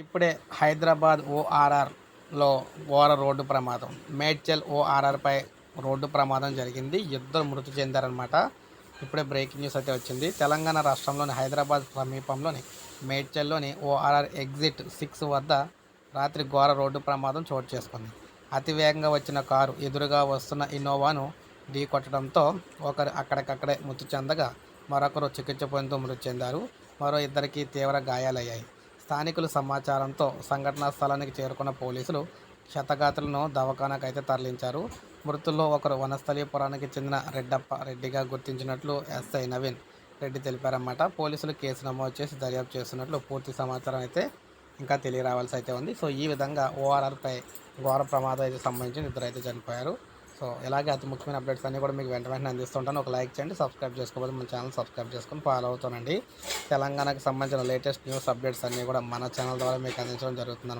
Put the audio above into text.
ఇప్పుడే హైదరాబాద్ ఓఆర్ఆర్లో ఘోర రోడ్డు ప్రమాదం. మేడ్చల్ ఓఆర్ఆర్పై రోడ్డు ప్రమాదం జరిగింది. ఇద్దరు మృతి చెందారనమాట ఇప్పుడే బ్రేకింగ్ న్యూస్ అయితే వచ్చింది. తెలంగాణ రాష్ట్రంలోని హైదరాబాద్ సమీపంలోని మేడ్చల్లోని ఓఆర్ఆర్ ఎగ్జిట్ సిక్స్ వద్ద రాత్రి ఘోర రోడ్డు ప్రమాదం చోటు చేసుకుంది. అతివేగంగా వచ్చిన కారు ఎదురుగా వస్తున్న ఇన్నోవాను ఢీ కొట్టడంతో ఒకరు అక్కడికక్కడే మృతి చెందగా మరొకరు చికిత్స పొందుతూ మృతి చెందారు. మరో ఇద్దరికి తీవ్ర గాయాలయ్యాయి. స్థానికుల సమాచారంతో సంఘటనా స్థలానికి చేరుకున్న పోలీసులు క్షతగాతులను దవాఖానాకు అయితే తరలించారు. మృతుల్లో ఒకరు వనస్థలీపురానికి చెందిన రెడ్డప్ప రెడ్డిగా గుర్తించినట్లు ఎస్ఐ నవీన్ రెడ్డి తెలిపారన్నమాట. పోలీసులు కేసు నమోదు చేసి దర్యాప్తు చేస్తున్నట్లు పూర్తి సమాచారం అయితే ఇంకా తెలియరావాల్సి అయితే ఉంది. సో ఈ విధంగా ఓఆర్ఆర్పై ఘోర ప్రమాదం అయితే సంబంధించి ఇద్దరు అయితే చనిపోయారు. సో ఇలాగే అతి ముఖ్యమైన అప్డేట్స్ అన్నీ కూడా మీకు వెంట వెంటనే అందిస్తుంటాను ఒక లైక్ చేయండి సబ్స్క్రైబ్ చేసుకోవాలి మన ఛానల్ సబ్స్క్రైబ్ చేసుకొని ఫాలో అవుతానండి. తెలంగాణకు సంబంధించిన లేటెస్ట్ న్యూస్ అప్డేట్స్ అన్నీ కూడా మన ఛానల్ ద్వారా మీకు అందించడం జరుగుతుంది